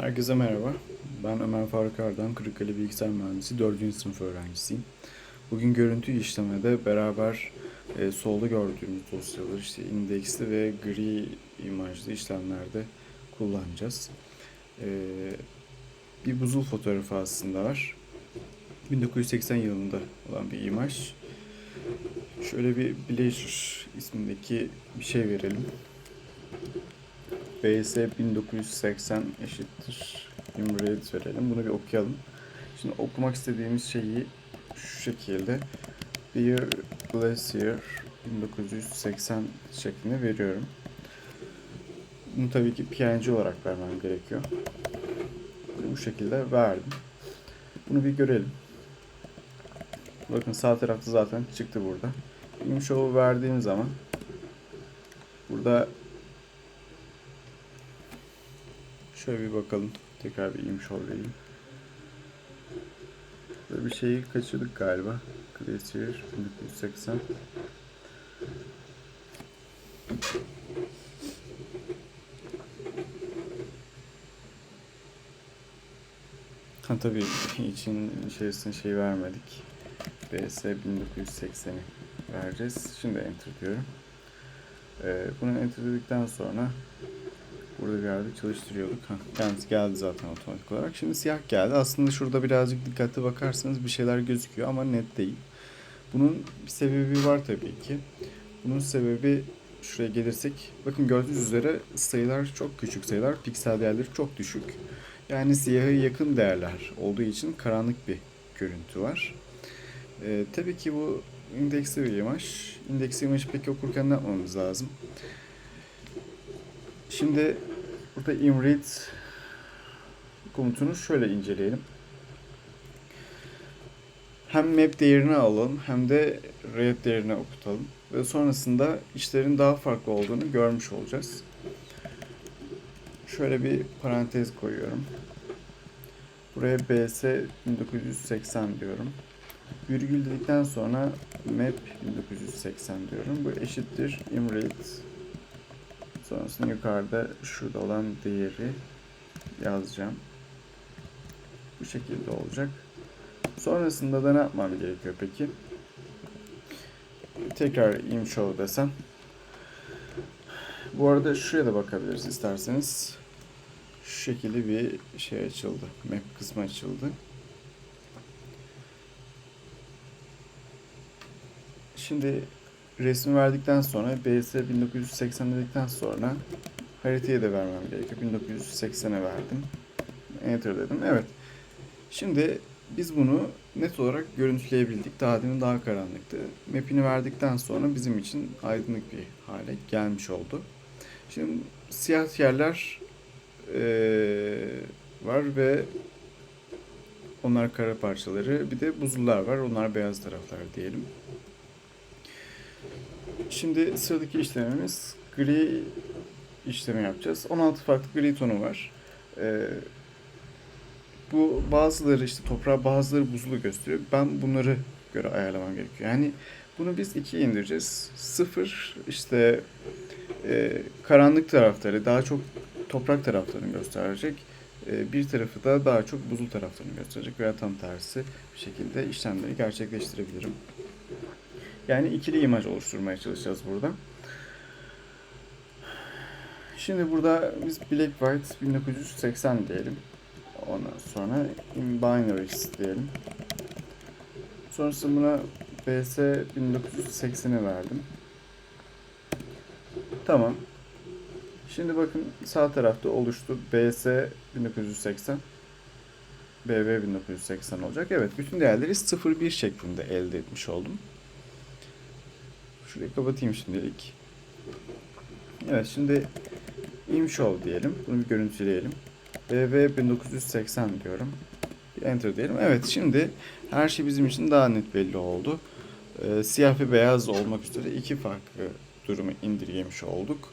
Herkese merhaba. Ben Ömer Faruk Ardan, Kırıkkale Bilgisayar Mühendisi 4. sınıf öğrencisiyim. Bugün görüntü işlemede beraber e, solda gördüğümüz dosyaları işte indeksli ve gri imajlı işlemlerde kullanacağız. E, bir buzul fotoğrafı aslında var. 1980 yılında olan bir imaj. Şöyle bir Blazer ismindeki bir şey verelim. BS 1980 eşittir Imred verelim. Bunu bir okuyalım. Şimdi okumak istediğimiz şeyi şu şekilde Beer Glacier 1980 şeklinde veriyorum. Bunu tabii ki PNG olarak vermem gerekiyor. Bu şekilde verdim. Bunu bir görelim. Bakın sağ tarafta zaten çıktı burada. Imshow'u verdiğim zaman burada Şöyle bir bakalım. Tekrar bir imşol vereyim. Böyle bir şeyi kaçırdık galiba. Glacier 1980. Ha tabii için içerisine şey vermedik. BS 1980'i vereceğiz. Şimdi enter diyorum. Ee, bunu enter dedikten sonra Burada bir yerde çalıştırıyorduk. Ha, kendisi geldi zaten otomatik olarak. Şimdi siyah geldi. Aslında şurada birazcık dikkatli bakarsanız bir şeyler gözüküyor ama net değil. Bunun bir sebebi var tabii ki. Bunun sebebi şuraya gelirsek bakın gördüğünüz üzere sayılar çok küçük sayılar. Piksel değerleri çok düşük. Yani siyaha yakın değerler olduğu için karanlık bir görüntü var. Ee, tabii ki bu indeksli bir imaj. İndeksli imajı peki okurken ne yapmamız lazım? Şimdi burada imread komutunu şöyle inceleyelim. Hem map değerini alalım hem de red değerini okutalım. Ve sonrasında işlerin daha farklı olduğunu görmüş olacağız. Şöyle bir parantez koyuyorum. Buraya BS 1980 diyorum. Virgül dedikten sonra map 1980 diyorum. Bu eşittir imread Sonrasında yukarıda şurada olan değeri yazacağım. Bu şekilde olacak. Sonrasında da ne yapmam gerekiyor peki? Tekrar imshow desem. Bu arada şuraya da bakabiliriz isterseniz. Şu şekilde bir şey açıldı. Map kısmı açıldı. Şimdi resmi verdikten sonra BS 1980 dedikten sonra haritayı da vermem gerekiyor. 1980'e verdim. Enter dedim. Evet. Şimdi biz bunu net olarak görüntüleyebildik. Daha demin daha karanlıktı. Map'ini verdikten sonra bizim için aydınlık bir hale gelmiş oldu. Şimdi siyah yerler ee, var ve onlar kara parçaları. Bir de buzullar var. Onlar beyaz taraflar diyelim. Şimdi sıradaki işlemimiz gri işlemi yapacağız. 16 farklı gri tonu var. Ee, bu bazıları işte toprağa bazıları buzulu gösteriyor. Ben bunları göre ayarlamam gerekiyor. Yani bunu biz ikiye indireceğiz. Sıfır işte e, karanlık tarafları daha çok toprak taraflarını gösterecek. E, bir tarafı da daha çok buzul taraflarını gösterecek veya tam tersi bir şekilde işlemleri gerçekleştirebilirim. Yani ikili imaj oluşturmaya çalışacağız burada. Şimdi burada biz Black White 1980 diyelim. Ondan sonra in binaries diyelim. Sonrasında buna BS 1980'i verdim. Tamam. Şimdi bakın sağ tarafta oluştu. BS 1980. BV 1980 olacak. Evet bütün değerleri 0-1 şeklinde elde etmiş oldum. Şurayı kapatayım şimdilik. Evet şimdi imshow diyelim. Bunu bir görüntüleyelim. BV 1980 diyorum. Enter diyelim. Evet şimdi her şey bizim için daha net belli oldu. Ee, siyah ve beyaz olmak üzere iki farklı durumu indirgemiş olduk.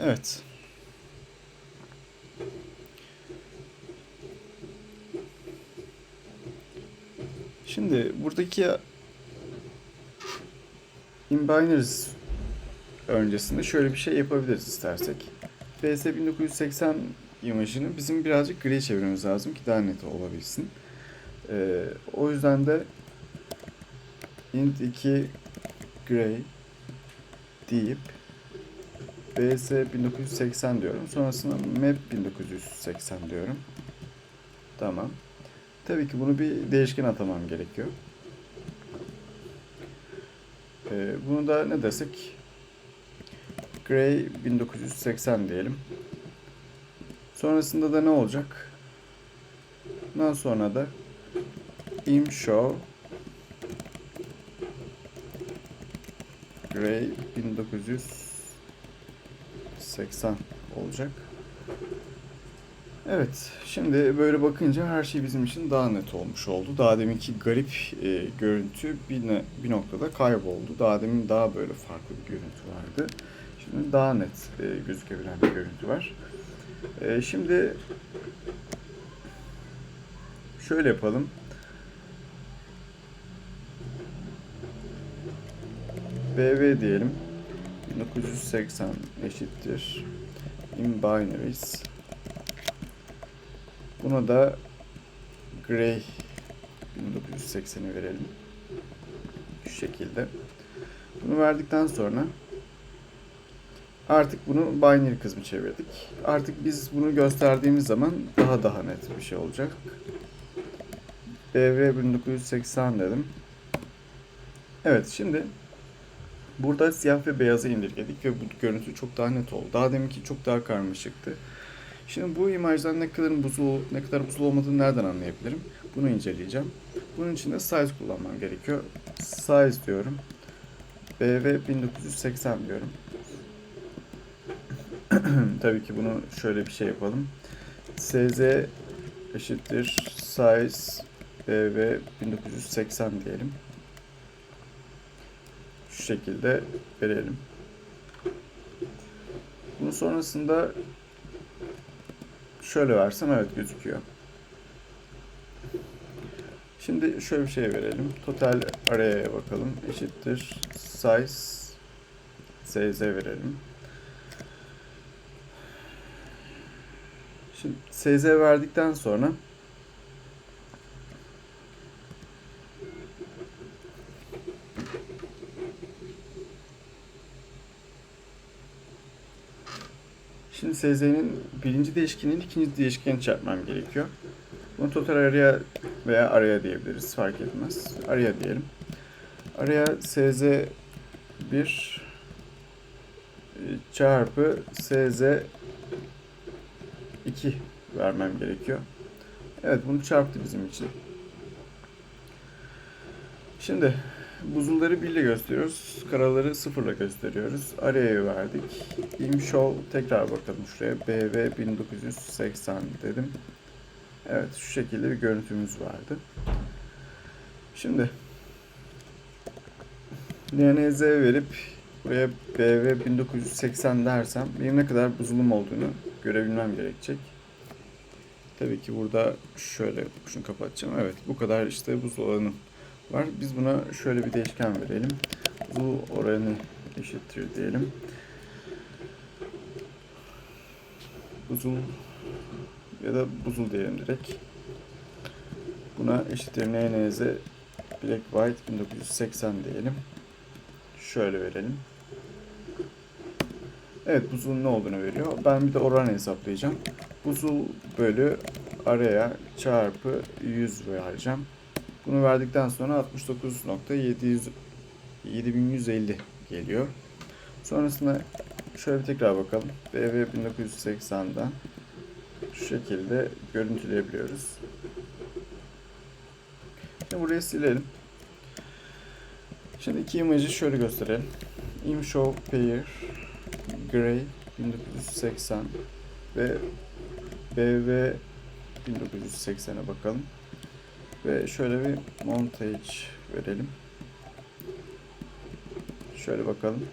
Evet. Şimdi buradaki in binaries öncesinde şöyle bir şey yapabiliriz istersek. BS 1980 imajını bizim birazcık gri çevirmemiz lazım ki daha net olabilsin. Ee, o yüzden de int 2 gray deyip BS 1980 diyorum. Sonrasında map 1980 diyorum. Tamam. Tabii ki bunu bir değişken atamam gerekiyor. Ee, bunu da ne desek? Gray 1980 diyelim. Sonrasında da ne olacak? Bundan sonra da im show Gray 1980 olacak. Evet, şimdi böyle bakınca her şey bizim için daha net olmuş oldu. Daha deminki garip e, görüntü bir, ne, bir noktada kayboldu. Daha demin daha böyle farklı bir görüntü vardı. Şimdi daha net e, gözükebilen bir görüntü var. E, şimdi şöyle yapalım. BV diyelim. 1980 eşittir. In binaries. Buna da Gray 1980'i verelim. Şu şekilde. Bunu verdikten sonra artık bunu binary kısmı çevirdik. Artık biz bunu gösterdiğimiz zaman daha daha net bir şey olacak. BV 1980 dedim. Evet şimdi burada siyah ve beyazı indirgedik ve bu görüntü çok daha net oldu. Daha deminki çok daha karmaşıktı. Şimdi bu imajdan ne kadar buzul, ne kadar buzul olmadığını nereden anlayabilirim? Bunu inceleyeceğim. Bunun için de size kullanmam gerekiyor. Size diyorum. BV 1980 diyorum. Tabii ki bunu şöyle bir şey yapalım. SZ eşittir size BV 1980 diyelim. Şu şekilde verelim. Bunun sonrasında şöyle versem evet gözüküyor. Şimdi şöyle bir şey verelim. Total array'e bakalım. Eşittir size sz verelim. Şimdi sz verdikten sonra Şimdi SZ'nin birinci değişkenin ikinci değişkeni çarpmam gerekiyor. Bunu total araya veya araya diyebiliriz. Fark etmez. Araya diyelim. Araya SZ 1 çarpı SZ 2 vermem gerekiyor. Evet bunu çarptı bizim için. Şimdi buzulları 1 ile gösteriyoruz. Karaları 0 ile gösteriyoruz. Araya verdik. Imshow tekrar bakalım şuraya. BV 1980 dedim. Evet şu şekilde bir görüntümüz vardı. Şimdi DNZ verip buraya BV 1980 dersem benim ne kadar buzulum olduğunu görebilmem gerekecek. Tabii ki burada şöyle şunu kapatacağım. Evet bu kadar işte buz alanım var. Biz buna şöyle bir değişken verelim. Bu oranı eşittir diyelim. Buzul ya da buzul diyelim direkt. Buna eşittir NNZ Black White 1980 diyelim. Şöyle verelim. Evet buzulun ne olduğunu veriyor. Ben bir de oran hesaplayacağım. Buzul bölü araya çarpı 100 vereceğim. Bunu verdikten sonra 69.7150 geliyor. Sonrasında şöyle bir tekrar bakalım. BV 1980'den şu şekilde görüntüleyebiliyoruz. Şimdi burayı silelim. Şimdi iki imajı şöyle gösterelim. Imshow Pair Gray 1980 ve BV 1980'e bakalım. Ve şöyle bir montage verelim. Şöyle bakalım.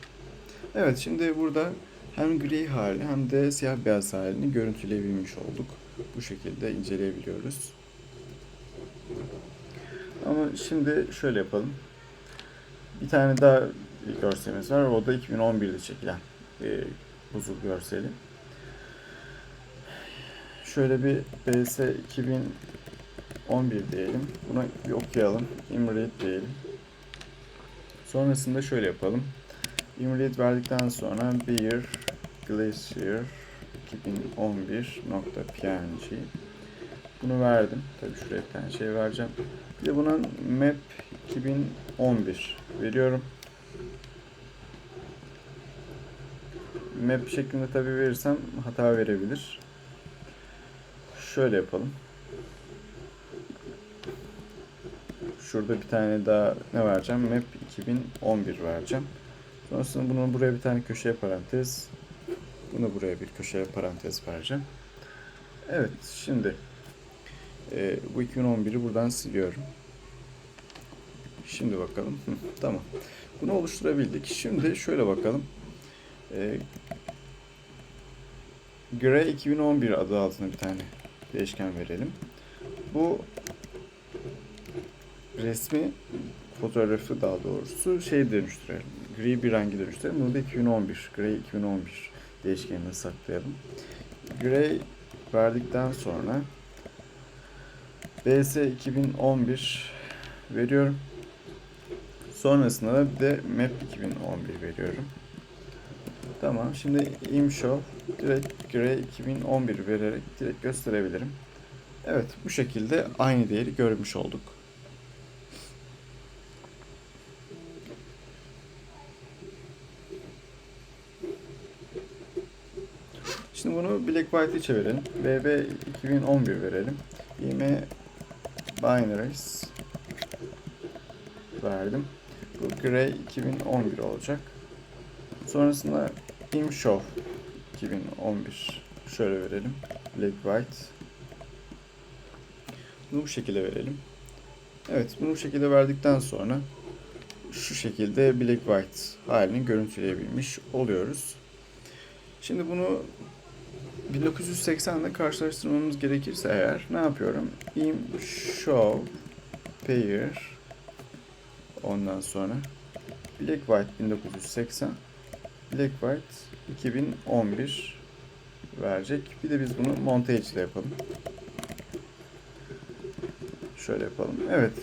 Evet şimdi burada hem gri hali hem de siyah beyaz halini görüntüleyebilmiş olduk. Bu şekilde inceleyebiliyoruz. Ama şimdi şöyle yapalım. Bir tane daha görselimiz var. O da 2011'de çekilen e, buzul görseli. şöyle bir BS 2011 diyelim. Buna bir okuyalım. Imread diyelim. Sonrasında şöyle yapalım. Imread verdikten sonra Beer Glacier 2011.png Bunu verdim. Tabii şuraya bir tane şey vereceğim. Bir de buna map 2011 veriyorum. Map şeklinde tabii verirsem hata verebilir. Şöyle yapalım. Şurada bir tane daha ne vereceğim? Map 2011 vereceğim. Sonrasında bunu buraya bir tane köşeye parantez. Bunu buraya bir köşeye parantez vereceğim. Evet şimdi e, bu 2011'i buradan siliyorum. Şimdi bakalım. Hı, tamam. Bunu oluşturabildik. Şimdi şöyle bakalım. E, Gray 2011 adı altında bir tane değişken verelim. Bu resmi fotoğrafı daha doğrusu şey dönüştürelim. Gri bir rengi dönüştürelim. Bunu da 2011. Gray 2011 değişkenine saklayalım. Gray verdikten sonra BS 2011 veriyorum. Sonrasında da bir de map 2011 veriyorum. Tamam. Şimdi imshow direkt gray 2011 vererek direkt gösterebilirim. Evet bu şekilde aynı değeri görmüş olduk. Şimdi bunu Black White'e çevirelim. BB 2011 verelim. IM Binaries verdim. Bu Gray 2011 olacak. Sonrasında ImShow 2011 şöyle verelim. Black White. Bunu bu şekilde verelim. Evet bunu bu şekilde verdikten sonra şu şekilde Black White halini görüntüleyebilmiş oluyoruz. Şimdi bunu 1980 ile karşılaştırmamız gerekirse eğer ne yapıyorum? Im show pair ondan sonra Black White 1980 Black White 2011 verecek. Bir de biz bunu montage ile yapalım. Şöyle yapalım. Evet.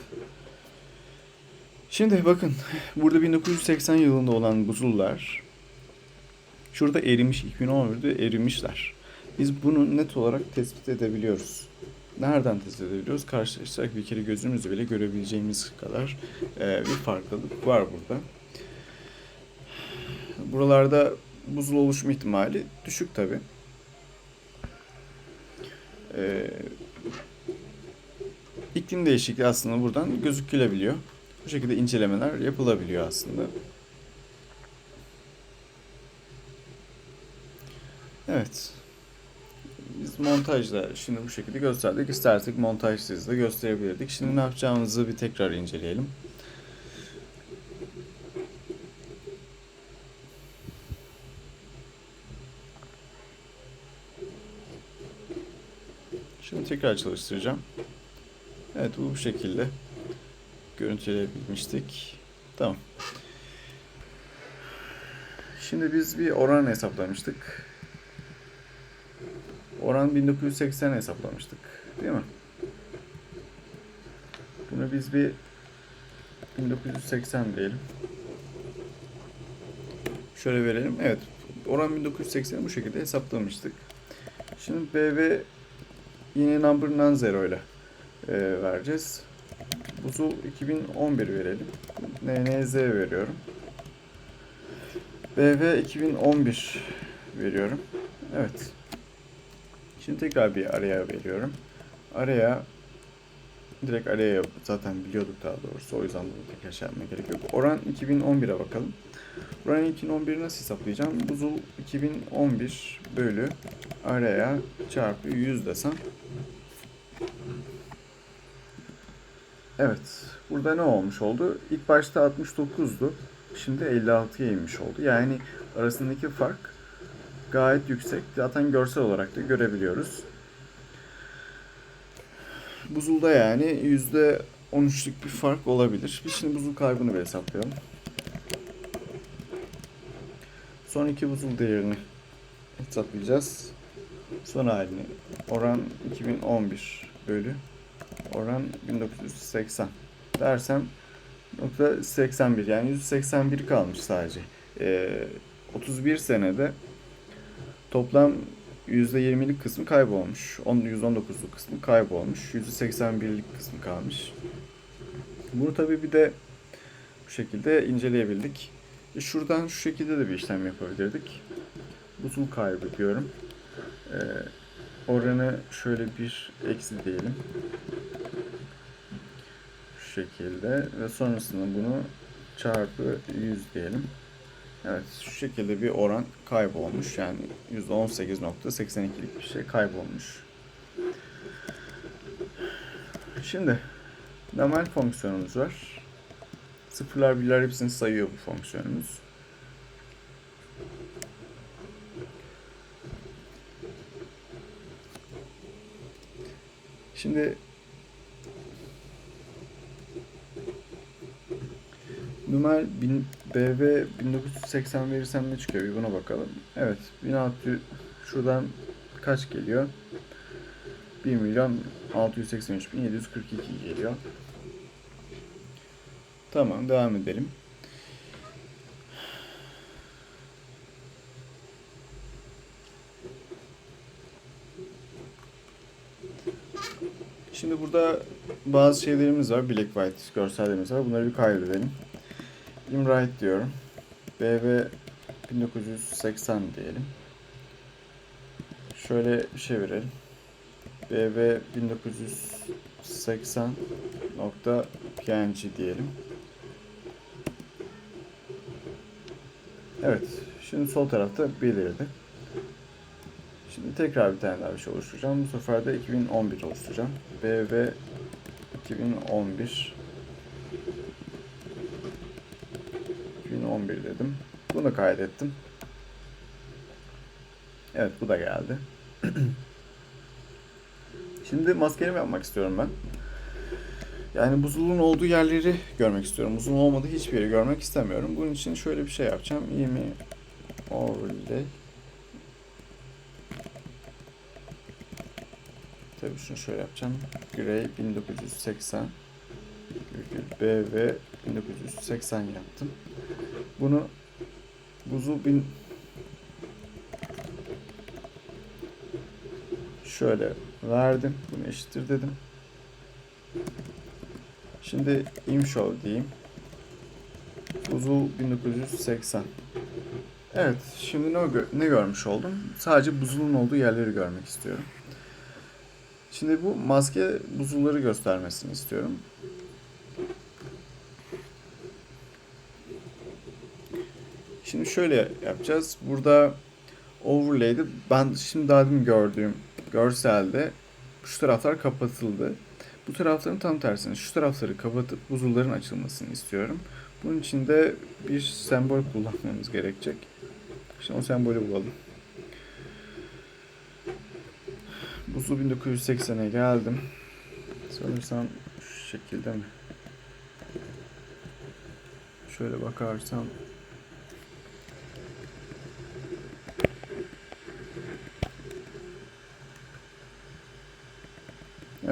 Şimdi bakın burada 1980 yılında olan buzullar şurada erimiş 2011'de erimişler. Biz bunu net olarak tespit edebiliyoruz. Nereden tespit edebiliyoruz? Karşılaştırarak bir kere gözümüzle bile görebileceğimiz kadar e, bir farklılık var burada. Buralarda buzul oluşma ihtimali düşük tabi. Ee, iklim değişikliği aslında buradan gözükülebiliyor. Bu şekilde incelemeler yapılabiliyor aslında. Evet. Biz montajla şimdi bu şekilde gösterdik. İstersek montajsız da gösterebilirdik. Şimdi ne yapacağımızı bir tekrar inceleyelim. Şimdi tekrar çalıştıracağım. Evet bu bu şekilde görüntüleyebilmiştik. Tamam. Şimdi biz bir oran hesaplamıştık. Oran 1980 hesaplamıştık. Değil mi? Bunu biz bir 1980 diyelim. Şöyle verelim. Evet. Oran 1980'i bu şekilde hesaplamıştık. Şimdi BV yine number non-zero ile e, vereceğiz. Buzul 2011 verelim. NNZ veriyorum. BV 2011 veriyorum. Evet. Şimdi tekrar bir araya veriyorum. Araya direkt araya zaten biliyorduk daha doğrusu. O yüzden bunu tekrar şey yapmaya gerek yok. Oran 2011'e bakalım. Oran 2011'i nasıl hesaplayacağım? Buzul 2011 bölü araya çarpı 100 desem. Evet. Burada ne olmuş oldu? İlk başta 69'du. Şimdi 56'ya inmiş oldu. Yani arasındaki fark gayet yüksek. Zaten görsel olarak da görebiliyoruz. Buzulda yani %13'lük bir fark olabilir. Biz şimdi buzul kaybını bir hesaplayalım. Son iki buzul değerini hesaplayacağız. son halini oran 2011 bölü oran 1980 dersem nokta 81 yani 181 kalmış sadece. Ee, 31 senede toplam %20'lik kısmı kaybolmuş. On- %19'luk kısmı kaybolmuş. %81'lik kısmı kalmış. Bunu tabii bir de bu şekilde inceleyebildik. E şuradan şu şekilde de bir işlem yapabilirdik. Buzul kaybı diyorum. Ee, oranı şöyle bir eksi diyelim. Şu şekilde ve sonrasında bunu çarpı 100 diyelim. Evet şu şekilde bir oran kaybolmuş. Yani %18.82'lik bir şey kaybolmuş. Şimdi normal fonksiyonumuz var. Sıfırlar birler hepsini sayıyor bu fonksiyonumuz. Şimdi Numel bin- BV 1980 verirsem ne çıkıyor? Bir buna bakalım. Evet, 1600 şuradan kaç geliyor? 1 milyon 683 bin 742 geliyor. Tamam, devam edelim. Şimdi burada bazı şeylerimiz var. Black white görsellerimiz var. Bunları bir kaydedelim. Imwrite diyorum. BV 1980 diyelim. Şöyle bir verelim. BV 1980 nokta diyelim. Evet. Şimdi sol tarafta belirdi. Şimdi tekrar bir tane daha bir şey oluşturacağım. Bu sefer de 2011 oluşturacağım. BV 2011 2011 dedim. Bunu kaydettim. Evet bu da geldi. Şimdi maskeleme yapmak istiyorum ben. Yani buzulun olduğu yerleri görmek istiyorum. Buzulun olmadığı hiçbir yeri görmek istemiyorum. Bunun için şöyle bir şey yapacağım. 20 overlay Tabii şunu şöyle yapacağım. Gray 1980 virgül BV 1980 yaptım. Bunu buzu bin şöyle verdim. Bunu eşittir dedim. Şimdi imshow diyeyim. Buzul 1980. Evet, şimdi ne, gö- ne görmüş oldum? Sadece buzulun olduğu yerleri görmek istiyorum. Şimdi bu maske buzulları göstermesini istiyorum. Şöyle yapacağız. Burada overlay'de ben şimdi daha demin gördüğüm görselde şu taraflar kapatıldı. Bu tarafların tam tersine şu tarafları kapatıp buzulların açılmasını istiyorum. Bunun için de bir sembol kullanmamız gerekecek. Şimdi o sembolü bulalım. Buzlu 1980'e geldim. Sanırsam şu şekilde mi? Şöyle bakarsam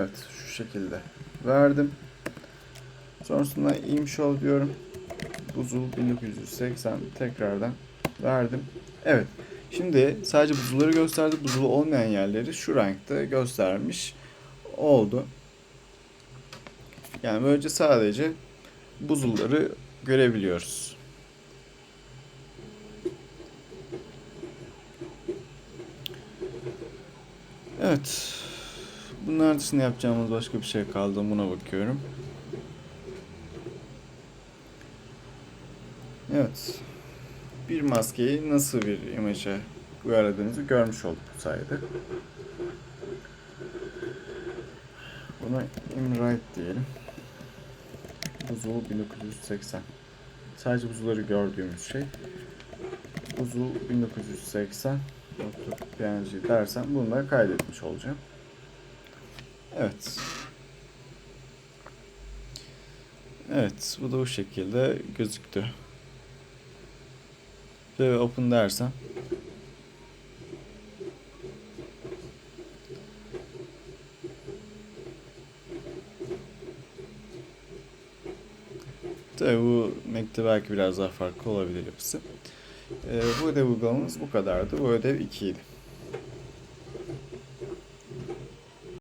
Evet şu şekilde verdim. Sonrasında imshow diyorum. Buzul 1980 tekrardan verdim. Evet. Şimdi sadece buzulları gösterdi. Buzulu olmayan yerleri şu renkte göstermiş oldu. Yani böylece sadece buzulları görebiliyoruz. Evet. Bunlar dışında yapacağımız başka bir şey kaldı buna bakıyorum. Evet. Bir maskeyi nasıl bir imaja uyarladığımızı görmüş olduk bu sayede. Buna imwrite diyelim. Buzul 1980. Sadece buzulları gördüğümüz şey. Buzul 1980 png dersem bunları kaydetmiş olacağım. Evet. Evet bu da bu şekilde gözüktü. Ve open dersen Tabii bu Mac'te belki biraz daha farklı olabilir yapısı. Ee, bu ödev uygulamamız bu kadardı. Bu ödev 2 idi.